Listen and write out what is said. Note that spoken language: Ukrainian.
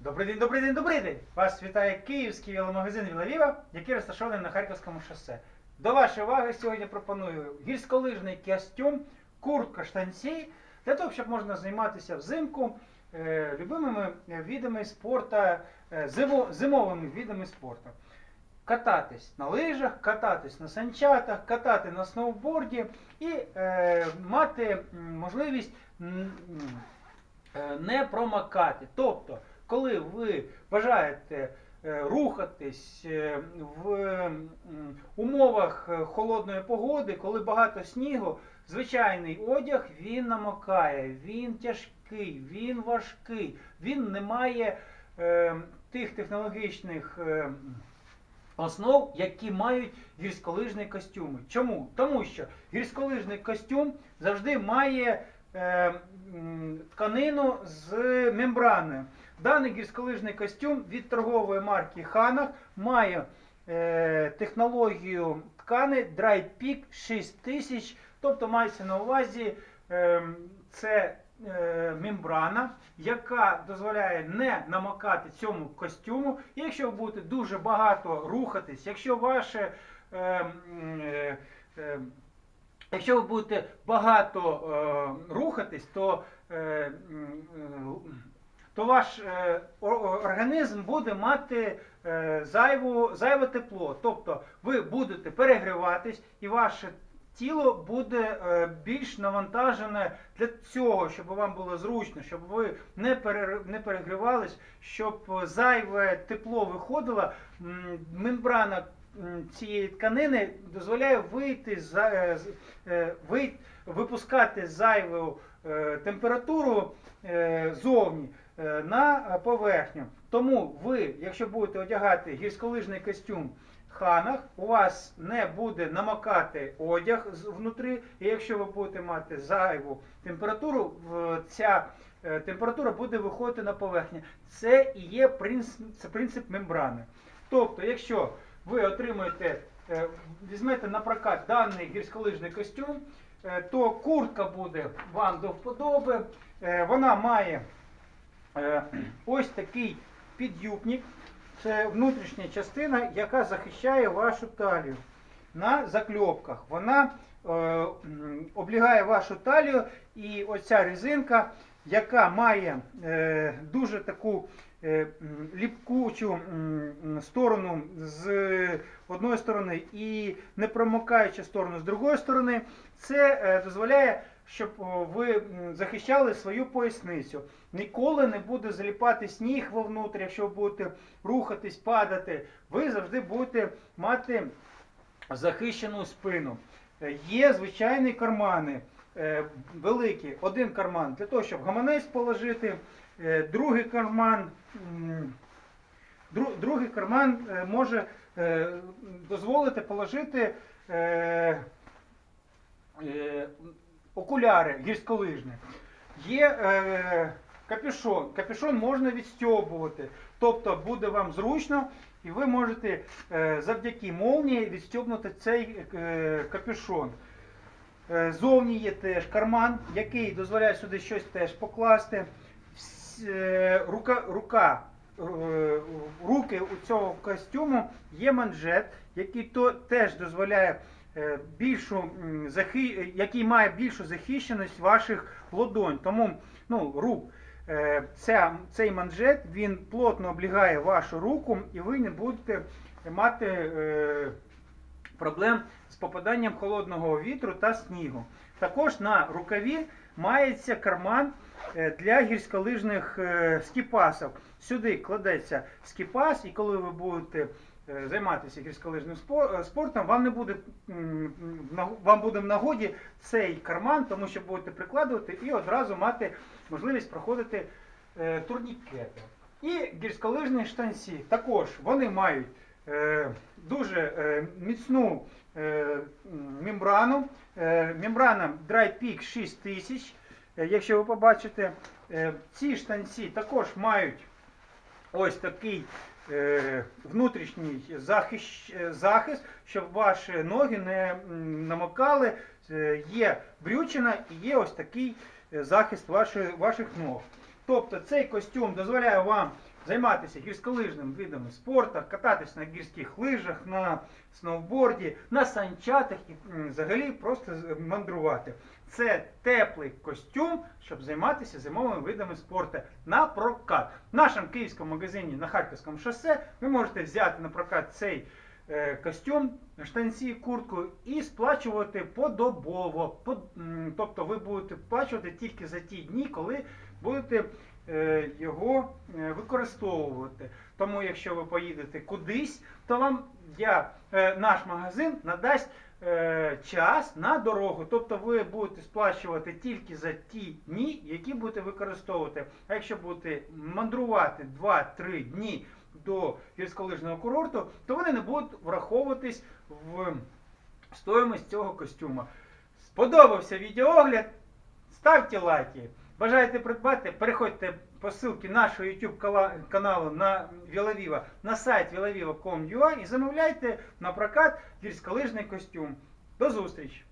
Добрий день, добрий день, добрий день! Вас вітає київський веломагазин Вілавіва, який розташований на Харківському шосе. До вашої уваги сьогодні пропоную гірськолижний костюм, куртка штанці, для того, щоб можна займатися взимку е, любимими видами спорту, е, зимо- зимовими видами спорту. Кататись на лижах, кататись на санчатах, катати на сноуборді і е, мати можливість е, не промокати. Тобто, коли ви бажаєте е, рухатись е, в умовах е, холодної погоди, коли багато снігу, звичайний одяг він намокає, він тяжкий, він важкий, він не має тих технологічних. Основ, які мають гірськолижні костюми. Чому? Тому що гірськолижний костюм завжди має тканину з мембраною. Даний гірськолижний костюм від торгової марки Ханах має е, технологію ткани Dry Peak 6000, тобто мається на увазі е, це е, мембрана, яка дозволяє не намокати цьому костюму. Якщо ви будете дуже багато рухатись, якщо ваше е, е, е, Якщо ви будете багато е, рухатись, то, е, е, то ваш е, організм буде мати е, зайву, зайве тепло. Тобто ви будете перегріватись і ваше тіло буде е, більш навантажене для цього, щоб вам було зручно, щоб ви не, пере, не перегрівались, щоб зайве тепло виходило. Мембрана цієї тканини дозволяє вийти е, з- е, ви- випускати зайву е, температуру е, зовні е, на поверхню. Тому ви, якщо будете одягати гірськолижний костюм в ханах, у вас не буде намокати одяг внутрі, і якщо ви будете мати зайву температуру, ця е, температура буде виходити на поверхню. Це і є принцип, це принцип мембрани. Тобто, якщо ви отримаєте, е, візьмете на прокат даний гірськолижний костюм, е, то куртка буде вам до вподоби. Е, Вона має е, ось такий підюбник. Це внутрішня частина, яка захищає вашу талію на закльопках. Вона е, облягає вашу талію, і оця резинка, яка має е, дуже таку е, ліпкучу м, сторону з одної сторони і не промокаючу сторону з другої сторони, це е, дозволяє, щоб ви захищали свою поясницю. Ніколи не буде заліпати сніг вовнутрі, якщо ви будете рухатись, падати, ви завжди будете мати захищену спину. Е, Є звичайні кармани е, великі. Один карман для того, щоб гаманець положити, е, другий карман. Другий карман може дозволити положити окуляри гірськолижні. Є е, капюшон. Капюшон можна відстьобувати. Тобто буде вам зручно, і ви можете е, завдяки молнії відстьобнути цей е, капюшон. Е, Зовні є теж карман, який дозволяє сюди щось теж покласти. Е, Рука, рука, е, руки у цього костюму є манжет, який то теж дозволяє більшу захи... який має більшу захищеність ваших ладонь. Тому ну, рук. Е, Ця, цей манжет він плотно облягає вашу руку, і ви не будете мати е, проблем з попаданням холодного вітру та снігу. Також на рукаві мається карман е, для гірськолижних е, скіпасів. Сюди кладеться скіпас, і коли ви будете е, займатися гірськолижним е, спортом, вам не буде вам буде в нагоді цей карман, тому що будете прикладувати і одразу мати можливість проходити е, турнікети. І гірськолижні штанці також вони мають дуже міцну мембрану. Мембрана Dry Peak 6000. Е, якщо ви побачите, ці штанці також мають ось такий внутрішній захищ, е, захист, щоб ваші ноги не намокали. Е, Є брючина і є ось такий е, захист ваших, ваших ног. Тобто цей костюм дозволяє вам займатися гірськолижним видами спорту, кататися на гірських лижах, на сноуборді, на санчатах і взагалі просто мандрувати. Це теплий костюм, щоб займатися зимовими видами спорту на прокат. В нашому київському магазині на Харківському шосе ви можете взяти на прокат цей е, костюм, штанці, куртку і сплачувати подобово. По- тобто ви будете сплачувати тільки за ті дні, коли будете його е, використовувати. Тому якщо ви поїдете кудись, то вам я, е, наш магазин надасть е, час на дорогу. Тобто ви будете сплачувати тільки за ті дні, які будете використовувати. А якщо будете мандрувати 2-3 дні до гірськолижного курорту, то вони не будуть враховуватись в стоїмость цього костюма. Сподобався відеоогляд? Ставте лайки. Бажаєте придбати? Переходьте по ссылці нашого YouTube каналу на Вілавіва на сайт vilaviva.com.ua і замовляйте на прокат гірськолижний костюм. До зустрічі!